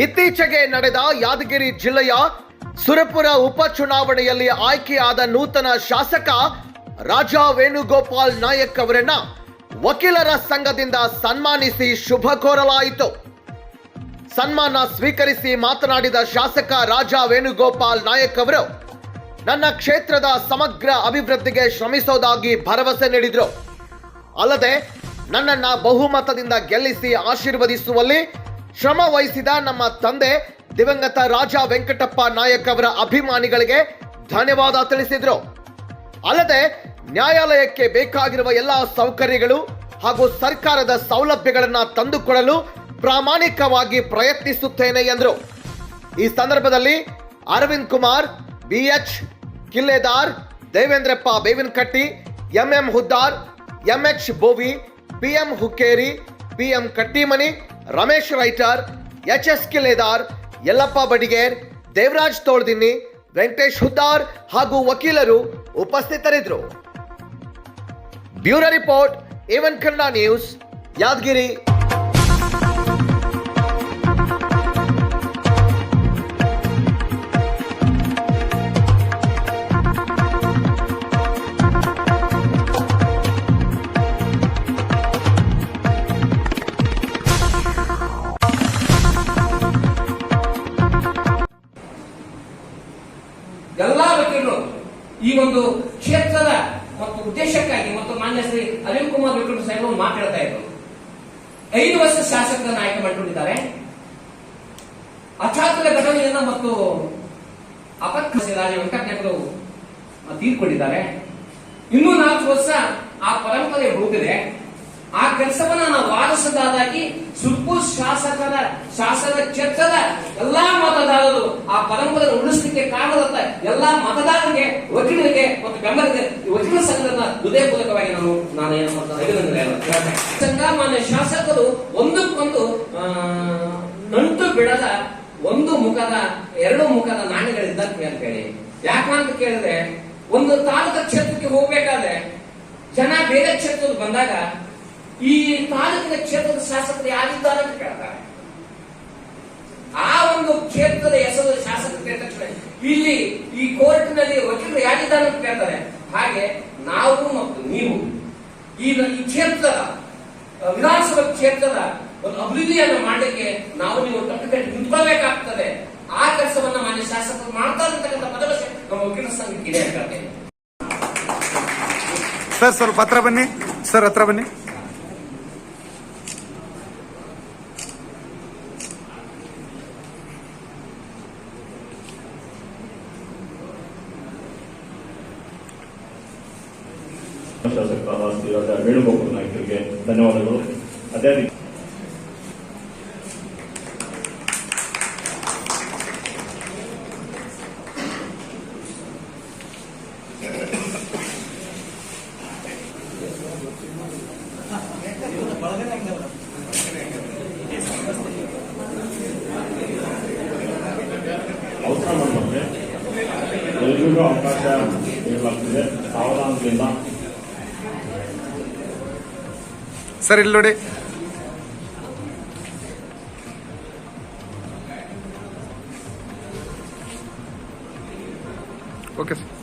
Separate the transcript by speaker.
Speaker 1: ಇತ್ತೀಚೆಗೆ ನಡೆದ ಯಾದಗಿರಿ ಜಿಲ್ಲೆಯ ಸುರಪುರ ಉಪಚುನಾವಣೆಯಲ್ಲಿ ಆಯ್ಕೆಯಾದ ನೂತನ ಶಾಸಕ ರಾಜಾ ವೇಣುಗೋಪಾಲ್ ನಾಯಕ್ ಅವರನ್ನ ವಕೀಲರ ಸಂಘದಿಂದ ಸನ್ಮಾನಿಸಿ ಶುಭ ಕೋರಲಾಯಿತು. ಸನ್ಮಾನ ಸ್ವೀಕರಿಸಿ ಮಾತನಾಡಿದ ಶಾಸಕ ರಾಜಾ ವೇಣುಗೋಪಾಲ್ ನಾಯಕ್ ಅವರು, ನನ್ನ ಕ್ಷೇತ್ರದ ಸಮಗ್ರ ಅಭಿವೃದ್ಧಿಗೆ ಶ್ರಮಿಸೋದಾಗಿ ಭರವಸೆ ನೀಡಿದರು. ಅಲ್ಲದೆ ನನ್ನನ್ನ ಬಹುಮತದಿಂದ ಗೆಲ್ಲಿಸಿ ಆಶೀರ್ವದಿಸುವಲ್ಲಿ ಶ್ರಮ ವಹಿಸಿದ ನಮ್ಮ ತಂದೆ ದಿವಂಗತ ರಾಜ ವೆಂಕಟಪ್ಪ ನಾಯಕ್ ಅವರ ಅಭಿಮಾನಿಗಳಿಗೆ ಧನ್ಯವಾದ ತಿಳಿಸಿದರು. ಅಲ್ಲದೆ ನ್ಯಾಯಾಲಯಕ್ಕೆ ಬೇಕಾಗಿರುವ ಎಲ್ಲ ಸೌಕರ್ಯಗಳು ಹಾಗೂ ಸರ್ಕಾರದ ಸೌಲಭ್ಯಗಳನ್ನು ತಂದುಕೊಡಲು ಪ್ರಾಮಾಣಿಕವಾಗಿ ಪ್ರಯತ್ನಿಸುತ್ತೇನೆ ಎಂದರು. ಈ ಸಂದರ್ಭದಲ್ಲಿ Arvind Kumar BH Killedar, Devendrappa Bevinakatti, MM Huddar, MH Bovi, PM Hukkeri, PM Kattimani Ramesh writer, H S Kiledar, Yallappa Badiger, Devaraj Toldinni, Venkatesh Huddar ಹಾಗೂ ವಕೀಲರು ಉಪಸ್ಥಿತರಿದ್ದರು. Bureau report A one Kannada news, Yadgiri.
Speaker 2: ಈ ಒಂದು ಕ್ಷೇತ್ರದ ಮತ್ತು ಉದ್ದೇಶಕ್ಕಾಗಿ ಮತ್ತು ಮಾನ್ಯ ಶ್ರೀ ಅನಿಲ್ ಕುಮಾರ್ ವಿಕ್ರಮ ಅವರು ಮಾತಾಡ್ತಾ ಇದ್ರು. ಐದು ವರ್ಷ ಶಾಸಕರನ್ನು ಆಯ್ಕೆ ಮಾಡಿಕೊಂಡಿದ್ದಾರೆ. ಅಚಾತುರ ಘಟನೆಯಿಂದ ಮತ್ತು ಅಪಕ್ಷ ರಾಜ ವೆಂಕಟನಾಯಕರು ತೀರ್ಕೊಂಡಿದ್ದಾರೆ. ಇನ್ನೂ ನಾಲ್ಕು ವರ್ಷ ಆ ಪರಂಪರೆ ಹೋಗಿದೆ. ಆ ಕೆಲಸವನ್ನ ನಾವು ವಾರಸದಾದಾಗಿ ಸುಪ್ಪು ಶಾಸಕರ, ಶಾಸನ ಕ್ಷೇತ್ರದ ಎಲ್ಲಾ ಮತದಾರರು ಆ ಪರಂಪರೆ ಉಳಿಸಲಿಕ್ಕೆ ಎಲ್ಲ ಮತದಾರರಿಗೆ, ವಕೀಲರಿಗೆ ಮತ್ತು ಬೆಂಬಲಿಗೆ ವಕೀಲರ ವಕೀಲ ಸಂಘದ ಹೃದಯಪೂರ್ವಕವಾಗಿ ನಾನು ನಾನು ಏನು ಮಾಡ್ತಾರೆ. ಸಂಘ ಶಾಸಕರು ಒಂದಕ್ಕೊಂದು ನಂಟು ಬಿಡದ ಒಂದು ಮುಖದ, ಎರಡು ಮುಖದ ನಾಣ್ಯಗಳಿದ್ದಂತೆ ಅಂತ ಹೇಳಿ. ಯಾಕಂತ ಕೇಳಿದ್ರೆ, ಒಂದು ತಾಲೂಕು ಕ್ಷೇತ್ರಕ್ಕೆ ಹೋಗ್ಬೇಕಾದ್ರೆ, ಜನ ಬೇರೆ ಕ್ಷೇತ್ರಕ್ಕೆ ಬಂದಾಗ, ಈ ತಾಲೂಕಿನ ಕ್ಷೇತ್ರದ ಶಾಸಕರು ಯಾರಿದ್ದಾರೆ ಅಂತ ಕೇಳ್ತಾರೆ. ಆ ಒಂದು ಕ್ಷೇತ್ರದ ಇಲ್ಲಿ ಈ ಕೋರ್ಟ್ನಲ್ಲಿ ವಕೀಲರು ಯಾರಿದ್ದಾರೆ ಅಂತ ಕೇಳ್ತಾರೆ. ಹಾಗೆ ನಾವು ಮತ್ತು ನೀವು. ಈ ಕ್ಷೇತ್ರದ ಕ್ಷೇತ್ರ ವಿಧಾನಸಭಾ ಕ್ಷೇತ್ರದ ಒಂದು ಅಭಿವೃದ್ಧಿಯನ್ನು ಮಾಡಲಿಕ್ಕೆ ನಾವು ನೀವು ಕಟ್ಟುಕಟ್ಟಿ ನಿಂತ್ಕೊಳ್ಬೇಕಾಗ್ತದೆ. ಆ ಕೆಲಸವನ್ನು ಮಾನ್ಯ ಶಾಸಕರು ಮಾಡ್ತಾರೆ ಅಂತಕ್ಕಂಥ ಭರವಸೆ ನಮ್ಮ ವಕೀಲ ಸಂಘಕ್ಕೆ ಇದೆ ಅಂತ
Speaker 3: ಸರ್ ಸ್ವಲ್ಪ ಹತ್ರ ಬನ್ನಿ. ಸರ್ ಹತ್ರ ಬನ್ನಿ.
Speaker 4: ಶಾಸಕರಾದ ಶ್ರೀರಾಜ ವೇಣುಗೋಪಾಲ್ ನಾಯಕರಿಗೆ ಧನ್ಯವಾದಗಳು. ಅದೇ ರೀತಿ ಅವಸರ ಮಾಡಿದ್ರೆ ಅವಕಾಶ ನೀಡಲಾಗ್ತಿದೆ ಸಾವಧಾನದಿಂದ
Speaker 3: ಸರ್ ಇಲ್ಲಿ ನೋಡಿ ಓಕೆ ಸರ್